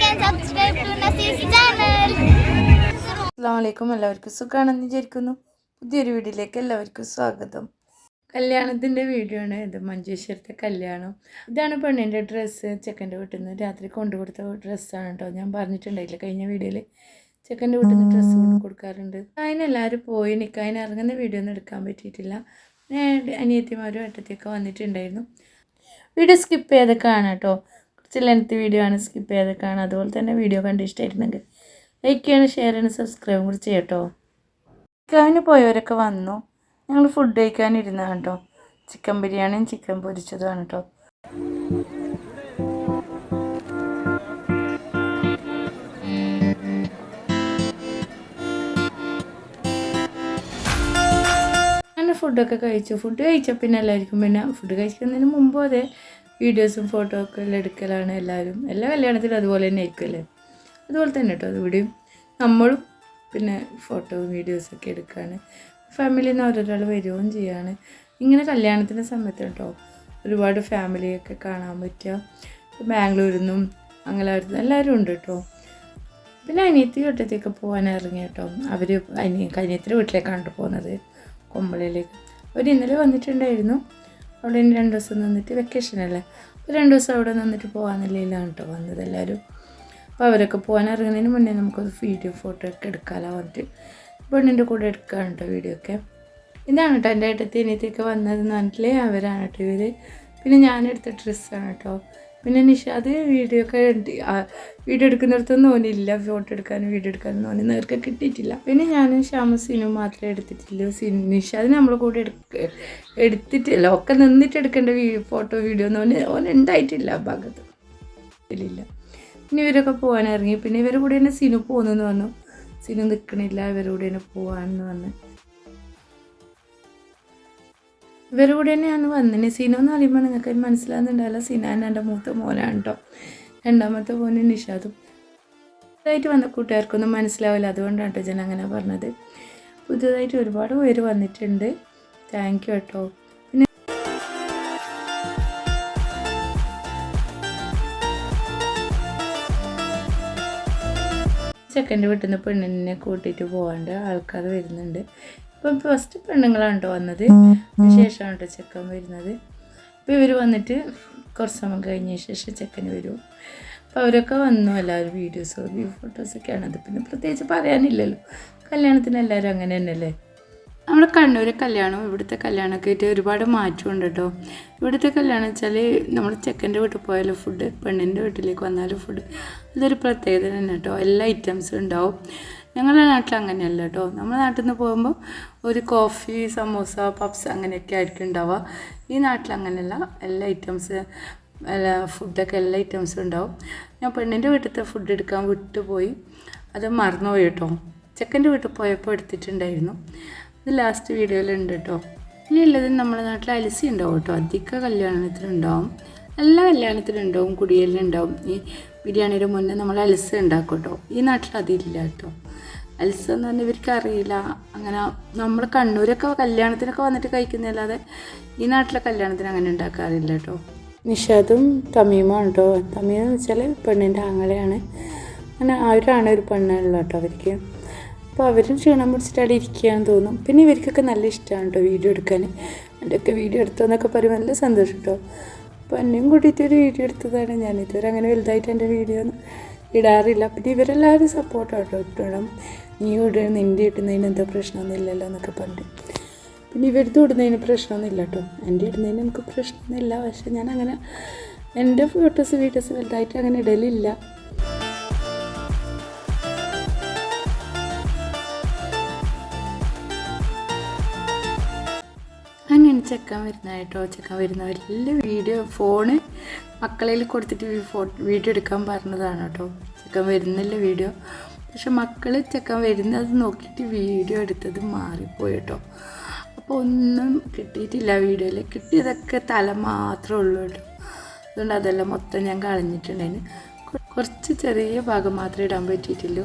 like subscribe to to channel അസ്സാമലൈക്കും എല്ലാവർക്കും സുഖമാണെന്ന് വിചാരിക്കുന്നു. പുതിയൊരു വീഡിയോയിലേക്ക് എല്ലാവർക്കും സ്വാഗതം. കല്യാണത്തിന്റെ വീഡിയോ ആണ് ഇത്. മഞ്ചേശ്വരത്തെ കല്യാണം. ഇതാണ് പെണ്ണിന്റെ ഡ്രസ്സ് ചെക്കന്റെ വീട്ടിൽ നിന്ന് രാത്രി കൊണ്ടു കൊടുത്ത ഡ്രസ്സാണ് കേട്ടോ. ഞാൻ പറഞ്ഞിട്ടുണ്ടായില്ല. കഴിഞ്ഞ വീഡിയോയിൽ ചെക്കന്റെ വീട്ടിൽ നിന്ന് ഡ്രസ്സ് കൊണ്ട് കൊടുക്കാറുണ്ട്. അതിനെല്ലാവരും പോയി. നിൽക്കാൻ ഇറങ്ങുന്ന വീഡിയോ ഒന്നും എടുക്കാൻ പറ്റിയിട്ടില്ല. അനിയത്തിമാരും ഏട്ടത്തിയൊക്കെ വന്നിട്ടുണ്ടായിരുന്നു. വീഡിയോ സ്കിപ്പ് ചെയ്ത് കാണാം കേട്ടോ. കുറച്ച് ലെങ്ത് വീഡിയോ ആണ് സ്കിപ്പ് ചെയ്ത് കാണാം അതുപോലെ തന്നെ വീഡിയോ കണ്ട് ഇഷ്ടമായിരുന്നെങ്കിൽ ലൈക്ക് ചെയ്യണം ഷെയർ ചെയ്യണം സബ്സ്ക്രൈബും കൂടി ചെയ്യട്ടോ ചിക്കാവിന് പോയവരൊക്കെ വന്നു. ഞങ്ങൾ ഫുഡ് കഴിക്കാനിരുന്ന കേട്ടോ ചിക്കൻ ബിരിയാണിയും ചിക്കൻ പൊരിച്ചതുമാണ് കേട്ടോ ഫുഡൊക്കെ കഴിച്ചു. ഫുഡ് കഴിച്ച പിന്നെ എല്ലാവർക്കും പിന്നെ ഫുഡ് കഴിക്കുന്നതിന് മുമ്പ് അതെ വീഡിയോസും ഫോട്ടോ ഒക്കെ എല്ലാം എടുക്കലാണ് എല്ലാവരും. എല്ലാ കല്യാണത്തിലും അതുപോലെ തന്നെ ആയിരിക്കുമല്ലേ അതുപോലെ തന്നെ കേട്ടോ അതിവിടെയും നമ്മളും പിന്നെ ഫോട്ടോ വീഡിയോസൊക്കെ എടുക്കുകയാണ് ഫാമിലിയിൽ നിന്ന് ഓരോരാൾ വരികയും ചെയ്യുകയാണ് ഇങ്ങനെ കല്യാണത്തിന്റെ സമയത്ത് കേട്ടോ ഒരുപാട് ഫാമിലിയൊക്കെ കാണാൻ പറ്റുക. ബാംഗ്ലൂരിൽ നിന്നും അങ്ങനെ എല്ലാവരും ഉണ്ട് കേട്ടോ പിന്നെ അനിയത്തി വീട്ടത്തേക്ക് പോകാൻ ഇറങ്ങി കേട്ടോ അവർ അനിയ അനിയത്തിന്റെ വീട്ടിലേക്കാണ് ട്ടോ പോകുന്നത്. കൊമ്പളയിലേക്ക്. അവർ ഇന്നലെ വന്നിട്ടുണ്ടായിരുന്നു. അവിടെ ഇനി രണ്ട് ദിവസം നിന്നിട്ട് വെക്കേഷൻ അല്ലേ? അപ്പോൾ രണ്ട് ദിവസം അവിടെ നിന്നിട്ട് പോകാമെന്നില്ലാണ് കേട്ടോ വന്നത് എല്ലാവരും അപ്പോൾ അവരൊക്കെ പോകാൻ ഇറങ്ങുന്നതിന് മുന്നേ നമുക്കൊരു വീഡിയോ ഫോട്ടോ ഒക്കെ എടുക്കാമല്ലോ പറഞ്ഞിട്ട്. പെണ്ണിന്റെ കൂടെ എടുക്കാൻ കേട്ടോ വീഡിയോ ഒക്കെ. ഇതാണ് കേട്ടോ എന്റെ ഏട്ടത്തി അനിയത്തിയൊക്കെ വന്നതെന്ന് പറഞ്ഞിട്ടില്ലേ? അവരാണ് കേട്ടോ ഇവർ പിന്നെ ഞാനെടുത്ത ഡ്രസ്സാണ് കേട്ടോ. പിന്നെ നിഷാദ് വീഡിയോ ഒക്കെ വീഡിയോ എടുക്കുന്നിടത്തൊന്നും ഓനില്ല. ഫോട്ടോ എടുക്കാനും വീഡിയോ എടുക്കാനും ഓന് നേർക്ക് കിട്ടിയിട്ടില്ല. പിന്നെ ഞാൻ ശ്യാമ സിനു മാത്രമേ എടുത്തിട്ടുള്ളൂ. സിൻ നിഷാദ് നമ്മളെ കൂടെ എടുക്ക എടുത്തിട്ടില്ല. ഒക്കെ നിന്നിട്ട് എടുക്കേണ്ട ഫോട്ടോ വീഡിയോ ഒന്നും ഓന് ഓൻ ഉണ്ടായിട്ടില്ല ആ ഭാഗത്ത്. ഇല്ല. പിന്നെ ഇവരൊക്കെ പോകാൻ ഇറങ്ങി. പിന്നെ ഇവരുടെ കൂടെ തന്നെ സിനു പോകുന്നെന്ന് പറഞ്ഞു. സിനു നിൽക്കണില്ല ഇവരുടെ കൂടെ തന്നെ പോകാമെന്ന് പറഞ്ഞു. ഇവരുടെ കൂടെ തന്നെയാണ് വന്നത് സിനു എന്ന് പറയുമ്പോൾ നിങ്ങൾക്ക് മനസ്സിലാകുന്നുണ്ടാവില്ല. സിനാൻ എന്റെ മൂത്ത മോനാണ് കേട്ടോ രണ്ടാമത്തെ മോന് നിഷാദും. പുതുതായിട്ട് വന്ന കൂട്ടുകാർക്കൊന്നും മനസ്സിലാവില്ല. അതുകൊണ്ടാണ് കേട്ടോ ഞാൻ അങ്ങനെ പറഞ്ഞത്. പുതുതായിട്ട് ഒരുപാട് പേര് വന്നിട്ടുണ്ട്. താങ്ക് യു കേട്ടോ ചെക്കന്റെ വീട്ടിൽ നിന്ന് പെണ്ണിനെ കൂട്ടിയിട്ട് പോകാണ്ട് ആൾക്കാർ വരുന്നുണ്ട്. ഇപ്പം ഫസ്റ്റ് പെണ്ണുങ്ങളാണ് കേട്ടോ വന്നത് ശേഷമാണ് കേട്ടോ ചെക്കൻ വരുന്നത്. അപ്പോൾ ഇവർ വന്നിട്ട് കുറച്ച് സമയം കഴിഞ്ഞ ശേഷം ചെക്കന് വരും. അപ്പോൾ അവരൊക്കെ വന്നു എല്ലാവരും വീഡിയോസോ വ്യൂ ഫോട്ടോസൊക്കെയാണ് അത് പിന്നെ പ്രത്യേകിച്ച് പറയാനില്ലല്ലോ. കല്യാണത്തിന് എല്ലാവരും അങ്ങനെ തന്നെയല്ലേ? നമ്മുടെ കണ്ണൂരെ കല്യാണം ഇവിടുത്തെ കല്യാണമൊക്കെ ആയിട്ട് ഒരുപാട് മാറ്റമുണ്ട് കേട്ടോ. ഇവിടുത്തെ കല്യാണം വെച്ചാൽ നമ്മൾ ചെക്കന്റെ വീട്ടിൽ പോയാലും ഫുഡ് പെണ്ണിന്റെ വീട്ടിലേക്ക് വന്നാലും ഫുഡ് അതൊരു പ്രത്യേകത തന്നെ കേട്ടോ. എല്ലാ ഐറ്റംസും ഉണ്ടാവും. ഞങ്ങളുടെ നാട്ടിൽ അങ്ങനെയല്ല കേട്ടോ നമ്മുടെ നാട്ടിൽ നിന്ന് പോകുമ്പോൾ ഒരു കോഫി സമോസ പപ്സ് അങ്ങനെയൊക്കെ ആയിരിക്കും ഉണ്ടാവുക. ഈ നാട്ടിൽ അങ്ങനെയല്ല. എല്ലാ ഐറ്റംസ് എല്ലാ ഫുഡൊക്കെ എല്ലാ ഐറ്റംസും ഉണ്ടാവും. ഞാൻ പെണ്ണിന്റെ വീട്ടിലത്തെ ഫുഡ് എടുക്കാൻ വിട്ടുപോയി. അത് മറന്നുപോയി കേട്ടോ ചെക്കന്റെ വീട്ടിൽ പോയപ്പോൾ എടുത്തിട്ടുണ്ടായിരുന്നു. ഇത് ലാസ്റ്റ് വീഡിയോയിലുണ്ട് കേട്ടോ ഇനി ഉള്ളത് നമ്മുടെ നാട്ടിൽ അലസി ഉണ്ടാവും കേട്ടോ അധിക കല്യാണത്തിനുണ്ടാവും എല്ലാ കല്യാണത്തിനുണ്ടാവും കുടിയലിനുണ്ടാവും ഈ ബിരിയാണിയുടെ മുന്നേ നമ്മൾ അലസ ഉണ്ടാക്കും കേട്ടോ ഈ നാട്ടിൽ അതില്ല കേട്ടോ അൽസ എന്ന് പറഞ്ഞാൽ ഇവർക്ക് അറിയില്ല. അങ്ങനെ നമ്മൾ കണ്ണൂരൊക്കെ കല്യാണത്തിനൊക്കെ വന്നിട്ട് കഴിക്കുന്നതല്ലാതെ ഈ നാട്ടിലെ കല്യാണത്തിന് അങ്ങനെ ഉണ്ടാക്കാറില്ല കേട്ടോ. നിഷാദും തമീമാണ് കേട്ടോ തമീം എന്ന് വെച്ചാൽ പെണ്ണിന്റെ ആങ്ങളെയാണ്. അങ്ങനെ അവരാണ് ഒരു പെണ്ണുള്ള കേട്ടോ അവർക്ക്. അപ്പോൾ അവരും ക്ഷീണം പിടിച്ചിട്ട് അവിടെ ഇരിക്കുകയാണെന്ന് തോന്നും. പിന്നെ ഇവർക്കൊക്കെ നല്ല ഇഷ്ടമാണ് കേട്ടോ വീഡിയോ എടുക്കാൻ എന്റെയൊക്കെ വീഡിയോ എടുത്തോന്നൊക്കെ പറയുമ്പോൾ നല്ല സന്തോഷം കേട്ടോ അപ്പോൾ എന്നെയും കൂട്ടിയിട്ട് ഒരു വീഡിയോ എടുത്തതാണ് ഞാൻ ഇതുവരെ അങ്ങനെ വലുതായിട്ട് എന്റെ വീഡിയോ ഇടാറില്ല. പിന്നെ ഇവരെല്ലാവരും സപ്പോർട്ടാണ് കേട്ടോ ഇട്ടിടണം നീ ഇട നിന്റെ ഇടുന്നതിന് എന്താ പ്രശ്നമൊന്നും ഇല്ലല്ലോ എന്നൊക്കെ പറഞ്ഞു പിന്നെ ഇവരുടെ ഇടുന്നതിന് പ്രശ്നമൊന്നുമില്ല കേട്ടോ. എന്റെ ഇടുന്നതിന് എനിക്ക് പ്രശ്നമൊന്നുമില്ല. പക്ഷെ ഞാൻ അങ്ങനെ എന്റെ ഫോട്ടോസ് വീഡിയോസ് വലുതായിട്ട് അങ്ങനെ ഇടലില്ല. ചെക്കൻ വരുന്നതായിട്ടോ ചെക്കൻ വരുന്ന വലിയ വീഡിയോ. ഫോണ് മക്കളയിൽ കൊടുത്തിട്ട് വീഡിയോ എടുക്കാൻ പറഞ്ഞതാണ് കേട്ടോ. ചെക്കൻ വരുന്നില്ല വീഡിയോ. പക്ഷെ മക്കൾ ചെക്കൻ വരുന്നത് നോക്കിയിട്ട് വീഡിയോ എടുത്തത് മാറിപ്പോയി കേട്ടോ. അപ്പോൾ ഒന്നും കിട്ടിയിട്ടില്ല വീഡിയോയിൽ. കിട്ടിയതൊക്കെ തല മാത്രമേ ഉള്ളൂ കേട്ടോ. അതുകൊണ്ട് അതെല്ലാം മൊത്തം ഞാൻ കളഞ്ഞിട്ടുണ്ടായിരുന്നു. കുറച്ച് ചെറിയ ഭാഗം മാത്രമേ ഇടാൻ പറ്റിയിട്ടുള്ളൂ.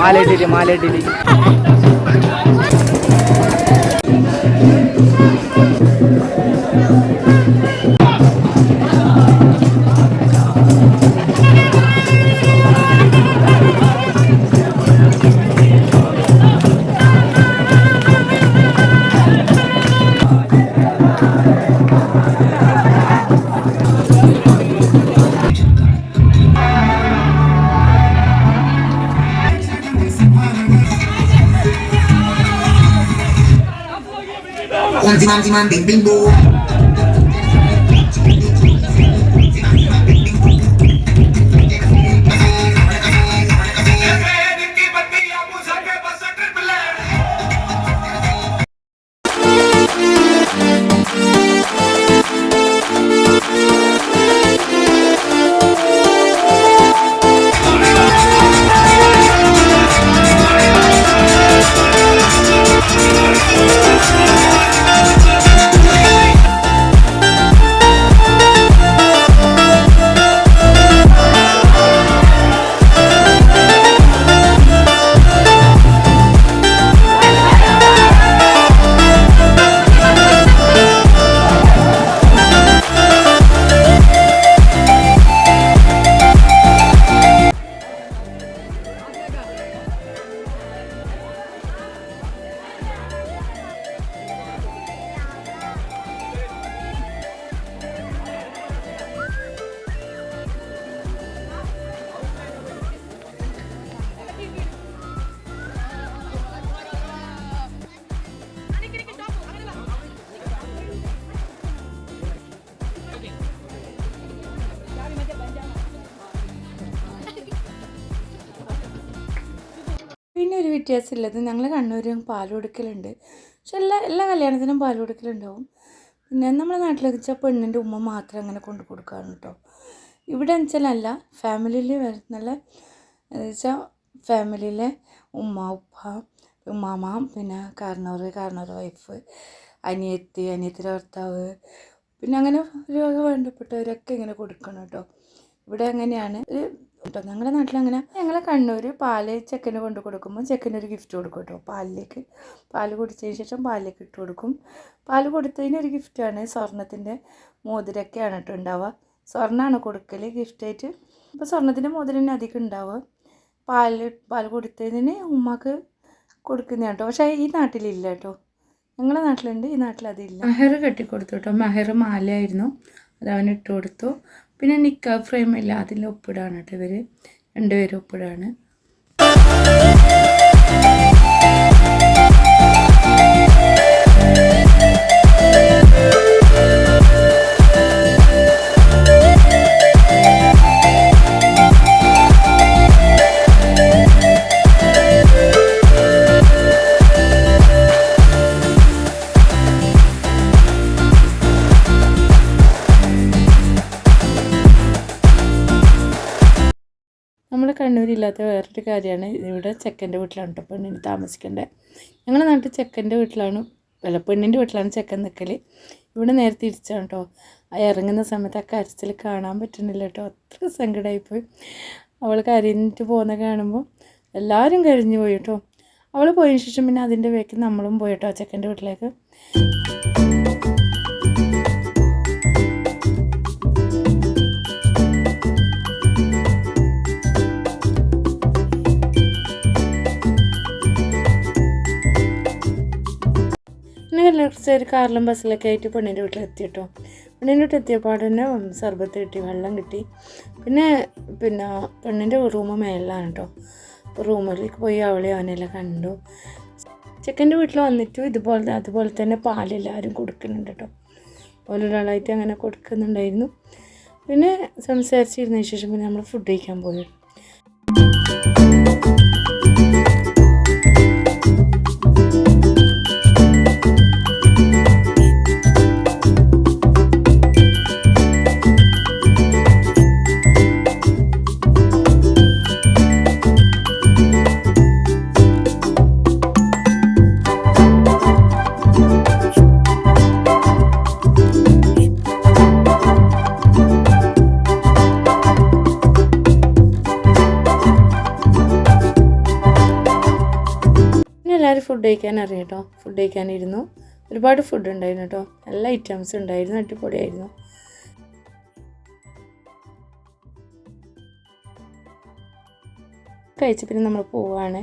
Mahalledeli mahalledeli. Manjiman Ding Ding Boom വ്യത്യാസമില്ലത് ഞങ്ങൾ കണ്ണൂരും പാൽ കൊടുക്കലുണ്ട് പക്ഷെ എല്ലാ എല്ലാ കല്യാണത്തിനും പാൽ കൊടുക്കലുണ്ടാവും പിന്നെ നമ്മുടെ നാട്ടിലൊക്കെ വെച്ചാൽ പെണ്ണിന്റെ ഉമ്മ മാത്രം അങ്ങനെ കൊണ്ടു കൊടുക്കാറുണ്ട് കേട്ടോ ഇവിടെ വെച്ചാലല്ല ഫാമിലിയിൽ എന്ന് വെച്ചാൽ ഫാമിലിയിലെ ഉമ്മ ഉപ്പ ഉമ്മാമ പിന്നെ കാരണവർ കാരണവർ വൈഫ് അനിയത്തി അനിയത്തിന്റെ ഭർത്താവ് പിന്നെ അങ്ങനെ വക വേണ്ടപ്പെട്ടവരൊക്കെ ഇങ്ങനെ കൊടുക്കണം കേട്ടോ ഇവിടെ അങ്ങനെയാണ്. ഒരു കേട്ടോ ഞങ്ങളുടെ നാട്ടിലങ്ങനെ ഞങ്ങൾ കണ്ണൂർ പാൽ ചെക്കന് കൊണ്ട് കൊടുക്കുമ്പോൾ ചെക്കന് ഒരു ഗിഫ്റ്റ് കൊടുക്കും കേട്ടോ പാലിലേക്ക് പാൽ കുടിച്ചതിന് ശേഷം പാലിലേക്ക് ഇട്ട് കൊടുക്കും. പാൽ കൊടുത്തതിന് ഒരു ഗിഫ്റ്റാണ് സ്വർണത്തിന്റെ മോതിരൊക്കെയാണ് കേട്ടോ ഉണ്ടാവുക. സ്വർണമാണ് കൊടുക്കൽ ഗിഫ്റ്റായിട്ട് അപ്പോൾ സ്വർണത്തിന്റെ മോതിരം തന്നെ അധികം ഉണ്ടാവുക. പാൽ പാൽ കൊടുത്തതിന് ഉമ്മക്ക് കൊടുക്കുന്ന കേട്ടോ. പക്ഷേ ഈ നാട്ടിലില്ല കേട്ടോ. ഞങ്ങളുടെ നാട്ടിലുണ്ട്. ഈ നാട്ടിൽ അതില്ല മെഹർ കെട്ടിക്കൊടുത്തു കേട്ടോ. മെഹർ മാലയായിരുന്നു. അത് അവൻ ഇട്ട് കൊടുത്തു. പിന്നെ നിക്ക ഫ്രെയിം ഇല്ല. അതിൽ ഒപ്പിടാണ് കേട്ടോ ഇവർ രണ്ടുപേരും ഒപ്പിടാണ്. നമ്മൾ കണ്ണൂരില്ലാത്ത വേറൊരു കാര്യമാണ്. ഇവിടെ ചെക്കന്റെ വീട്ടിലാണ് കേട്ടോ പെണ്ണിന് താമസിക്കേണ്ടത് ഞങ്ങളുടെ നാട്ടിൽ ചെക്കന്റെ വീട്ടിലാണ് അല്ല പെണ്ണിന്റെ വീട്ടിലാണ് ചെക്കൻ നിൽക്കൽ ഇവിടെ നേരെ തിരിച്ചാണ് കേട്ടോ ഇറങ്ങുന്ന സമയത്ത് ആ കരച്ചിൽ കാണാൻ പറ്റുന്നില്ല കേട്ടോ അത്ര സങ്കടമായിപ്പോയി അവൾ കരഞ്ഞിട്ട് പോകുന്ന കാണുമ്പോൾ എല്ലാവരും കഴിഞ്ഞു പോയി കേട്ടോ അവൾ പോയതിന് ശേഷം പിന്നെ അതിന്റെ വേക്ക് നമ്മളും പോയി കേട്ടോ ചെക്കന്റെ വീട്ടിലേക്ക്. കുറച്ച് ഒരു കാറിലും ബസ്സിലൊക്കെ ആയിട്ട് പെണ്ണിന്റെ വീട്ടിലെത്തി കേട്ടോ പെണ്ണിന്റെ വീട്ടിൽ എത്തിയപ്പോൾ തന്നെ സർബത്ത് കിട്ടി വെള്ളം കിട്ടി. പിന്നെ പിന്നെ പെണ്ണിന്റെ റൂം മേലാണ് കേട്ടോ അപ്പോൾ റൂമിലേക്ക് പോയി അവളെ അവനെല്ലാം കണ്ടു. ചെക്കന്റെ വീട്ടിൽ വന്നിട്ടും ഇതുപോലെ അതുപോലെ തന്നെ പാലെല്ലാവരും കൊടുക്കുന്നുണ്ട് കേട്ടോ ഓരോരാളായിട്ട് അങ്ങനെ കൊടുക്കുന്നുണ്ടായിരുന്നു. പിന്നെ സംസാരിച്ചിരുന്നതിന് ശേഷം പിന്നെ നമ്മൾ ഫുഡ് കഴിക്കാൻ പോയി. ഫുഡ് കഴിക്കാൻ അറിയാം കേട്ടോ ഫുഡ് കഴിക്കാനിരുന്നു. ഒരുപാട് ഫുഡ് ഉണ്ടായിരുന്നു കേട്ടോ എല്ലാ ഐറ്റംസ് ഉണ്ടായിരുന്നു. അടിപൊളിയായിരുന്നു. കഴിച്ച് പിന്നെ നമ്മൾ പോവാണ്.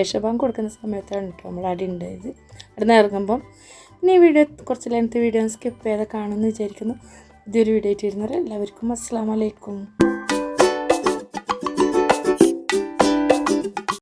ഏഷ്യബാങ്ക് കൊടുക്കുന്ന സമയത്താണ് കേട്ടോ നമ്മൾ അടി ഉണ്ടായത്. അവിടെ നിന്ന് ഇറങ്ങുമ്പം പിന്നെ ഈ വീഡിയോ കുറച്ച് ലെങ്ത് വീഡിയോ സ്കിപ്പ് ചെയ്ത് കാണുമെന്ന് വിചാരിക്കുന്നു. പുതിയൊരു വീഡിയോ ആയിട്ട് വരുന്നവരെ എല്ലാവർക്കും അസ്സാം വലൈക്കും